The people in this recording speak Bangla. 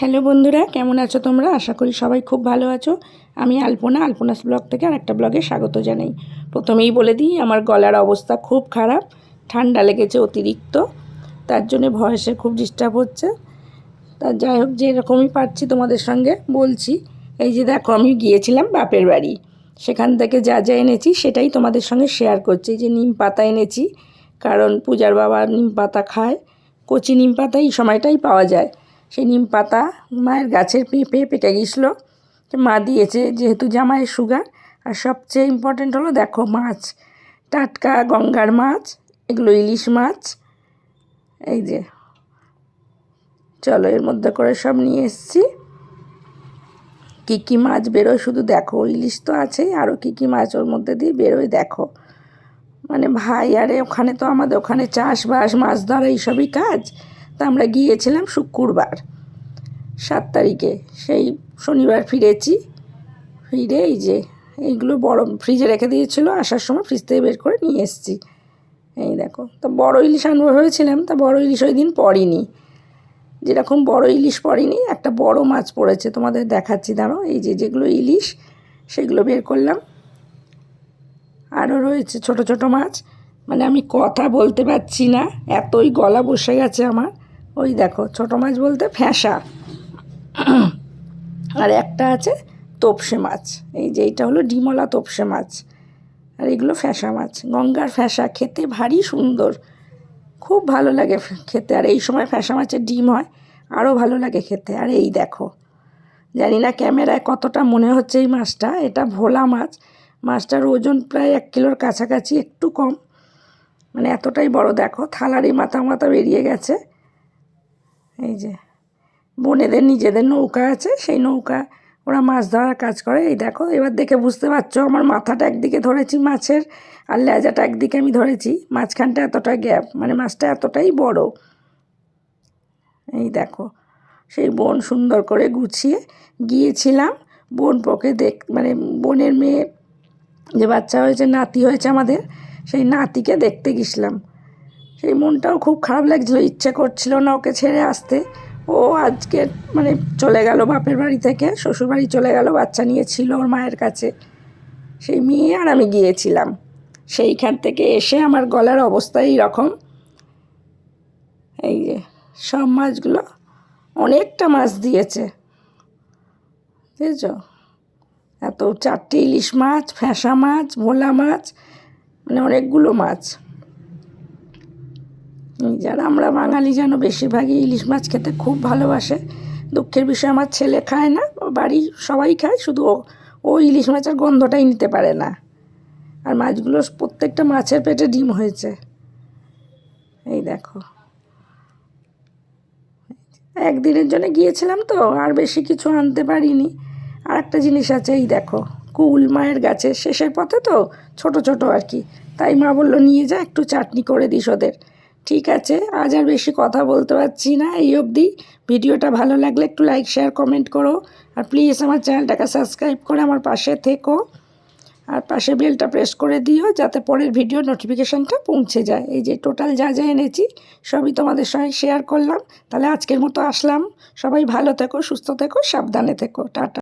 হ্যালো বন্ধুরা, কেমন আছো তোমরা? আশা করি সবাই খুব ভালো আছো। আমি আলপনা, আলপনাস ব্লগ থেকে আর একটা ব্লগে স্বাগত জানাই। প্রথমেই বলে দিই, আমার গলার অবস্থা খুব খারাপ, ঠান্ডা লেগেছে অতিরিক্ত, তার জন্যে ভয়েসে খুব ডিস্টার্ব হচ্ছে। তা যাই হোক, যেরকমই পারছি তোমাদের সঙ্গে বলছি। এই যে দেখো, আমি গিয়েছিলাম বাপের বাড়ি। সেখান থেকে যা যা এনেছি সেটাই তোমাদের সঙ্গে শেয়ার করছি। যে নিম পাতা এনেছি, কারণ পূজার বাবা নিম পাতা খায়, কচি নিম পাতা এই সময়টাই পাওয়া যায়। সেই নিম পাতা মায়ের গাছের পেঁপে পেটে গেছিল। মা দিয়েছে যেহেতু জামাইয়ের সুগার। আর সবচেয়ে ইম্পর্টেন্ট হলো, দেখো মাছ। টাটকা গঙ্গার মাছ, এগুলো ইলিশ মাছ। এই যে, চলো এর মধ্যে করে সব নিয়ে এসছি। কী কী মাছ বেরোয় শুধু দেখো, ইলিশ তো আছেই। আরও কী কী মাছ ওর মধ্যে দিয়ে বেরোয় দেখো। মানে ভাই, আরে ওখানে তো আমাদের ওখানে চাষবাস, মাছ ধরা, এইসবই কাজ। তা আমরা গিয়েছিলাম শুক্রবার। সাত তারিখে। সেই শনিবার ফিরেছি। ফিরে এই যে এইগুলো বড় ফ্রিজে রেখে দিয়েছিলো, আসার সময় ফ্রিজ থেকে বের করে নিয়ে এসেছি। এই দেখো, তা বড় ইলিশ আনব ভেবেছিলাম, তা বড় ইলিশ ওই দিন পড়িনি। যেরকম বড় ইলিশ পড়িনি, একটা বড় মাছ পড়েছে, তোমাদের দেখাচ্ছি দাঁড়ো এই যে যেগুলো ইলিশ, সেগুলো বের করলাম। আরও রয়েছে ছোট ছোট মাছ মানে আমি কথা বলতে পারছি না, এতই গলা বসে গেছে আমার। ওই দেখো ছোট মাছ বলতে ফ্যাঁসা। আর একটা আছে তোপসে মাছ। এই যে এইটা হলো ডিমলা তোপসে মাছ। আর এগুলো ফ্যাঁসা মাছ। গঙ্গার ফ্যাঁসা খেতে ভারী সুন্দর। খুব ভালো লাগে খেতে। আর এই সময় ফ্যাঁসা মাছের ডিম হয় আরও ভালো লাগে খেতে। আর এই দেখো জানি না ক্যামেরায় কতটা মনে হচ্ছে এই মাছটা। এটা ভোলা মাছ। মাছটার ওজন প্রায় এক কিলোর কাছাকাছি একটু কম। মানে এতটাই বড় দেখো থালারই মাথা মাথা বেরিয়ে গেছে। এই যে, বোনেদের নিজেদের নৌকা আছে, সেই নৌকা ওরা মাছ ধরার কাজ করে। এই দেখো, এবার দেখে বুঝতে পারছ, আমার মাথাটা একদিকে ধরেছি মাছের আর লেজাটা একদিকে আমি ধরেছি। মাঝখানটা এতটা গ্যাপ মানে মাছটা এতটাই বড়। এই দেখো, সেই বোন সুন্দর করে গুছিয়ে গিয়েছিলাম। বোন পকে দেখ মানে বোনের মেয়ে, যে বাচ্চা হয়েছে, নাতি হয়েছে আমাদের, সেই নাতিকে দেখতে গেছিলাম। সেই মনটাও খুব খারাপ লাগছিল, ইচ্ছে করছিল না ওকে ছেড়ে আসতে। ও আজকে মানে চলে গেল বাপের বাড়ি থেকে, শ্বশুরবাড়ি চলে গেল, বাচ্চা নিয়ে ছিল ওর মায়ের কাছে। সেই মেয়ে আর আমি গিয়েছিলাম। সেইখান থেকে এসে আমার গলার অবস্থা রকম এই যে সব মাছগুলো অনেকটা মাছ দিয়েছে। বুঝেছ? এত চারটে ইলিশ মাছ, ফ্যাঁসা মাছ, ভোলা মাছ মানে অনেকগুলো মাছ। যারা আমরা বাঙালি যেন বেশিরভাগই ইলিশ মাছ খেতে খুব ভালোবাসে। দুঃখের বিষয়, আমার ছেলে খায় না বাড়ি সবাই খায়, শুধু ও ও ইলিশ মাছের গন্ধটাই নিতে পারে না। আর মাছগুলো প্রত্যেকটা মাছের পেটে ডিম হয়েছে। এই দেখো। একদিনের জন্য গিয়েছিলাম তো, আর বেশি কিছু আনতে পারিনি। আর একটা জিনিস আছে, এই দেখো, কুল মায়ের গাছে, শেষের পথে তো, ছোট ছোট আর কি। তাই মা বলল, নিয়ে যা, একটু চাটনি করে দিস ওদের। ঠিক আছে, আজ আর বেশি কথা বলতে পারছি না এই অবধি। ভিডিওটা ভালো লাগলে একটু লাইক শেয়ার কমেন্ট করো। আর প্লিজ আমার চ্যানেলটাকে সাবস্ক্রাইব করে আমার পাশে থেকো। আর পাশে বেলটা প্রেস করে দিও যাতে পরের ভিডিও নোটিফিকেশানটা পৌঁছে যায়। এই যে টোটাল যা যা এনেছি, সবই তোমাদের সঙ্গে শেয়ার করলাম। তাহলে আজকের মতো আসলাম। সবাই ভালো থেকো, সুস্থ থেকো, সাবধানে থেকো। টাটা।